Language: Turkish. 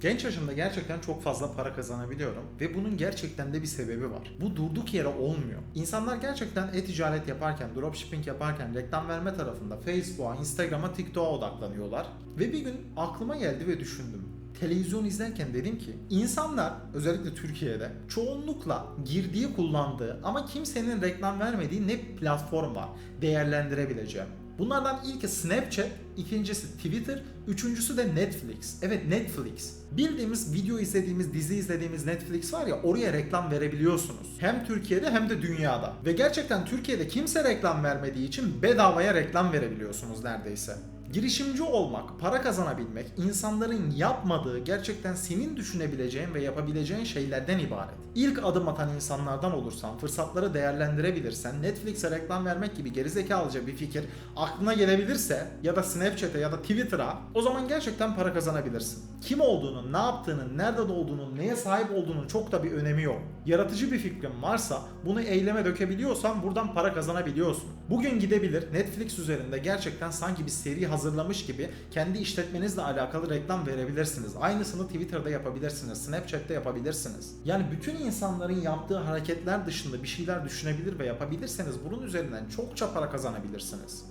Genç yaşımda gerçekten çok fazla para kazanabiliyorum ve bunun gerçekten de bir sebebi var. Bu durduk yere olmuyor. İnsanlar gerçekten e-ticaret yaparken, dropshipping yaparken, reklam verme tarafında Facebook'a, Instagram'a, TikTok'a odaklanıyorlar. Ve bir gün aklıma geldi ve düşündüm. Televizyon izlerken dedim ki insanlar özellikle Türkiye'de çoğunlukla girdiği kullandığı ama kimsenin reklam vermediği ne platform var değerlendirebileceğim. Bunlardan ilki Snapchat, ikincisi Twitter, üçüncüsü de Netflix. Evet Netflix. Bildiğimiz video izlediğimiz, dizi izlediğimiz Netflix var ya oraya reklam verebiliyorsunuz. Hem Türkiye'de hem de dünyada. Ve gerçekten Türkiye'de kimse reklam vermediği için bedavaya reklam verebiliyorsunuz neredeyse. Girişimci olmak, para kazanabilmek, insanların yapmadığı gerçekten senin düşünebileceğin ve yapabileceğin şeylerden ibaret. İlk adım atan insanlardan olursan, fırsatları değerlendirebilirsen, Netflix'e reklam vermek gibi gerizekalıca bir fikir aklına gelebilirse ya da Snapchat'e ya da Twitter'a o zaman gerçekten para kazanabilirsin. Kim olduğunun, ne yaptığının, nerede olduğunun, neye sahip olduğunun çok da bir önemi yok. Yaratıcı bir fikrin varsa bunu eyleme dökebiliyorsan buradan para kazanabiliyorsun. Bugün gidebilir Netflix üzerinde gerçekten sanki bir seri hazırlamış gibi kendi işletmenizle alakalı reklam verebilirsiniz. Aynısını Twitter'da yapabilirsiniz, Snapchat'te yapabilirsiniz. Yani bütün insanların yaptığı hareketler dışında bir şeyler düşünebilir ve yapabilirseniz bunun üzerinden çokça para kazanabilirsiniz.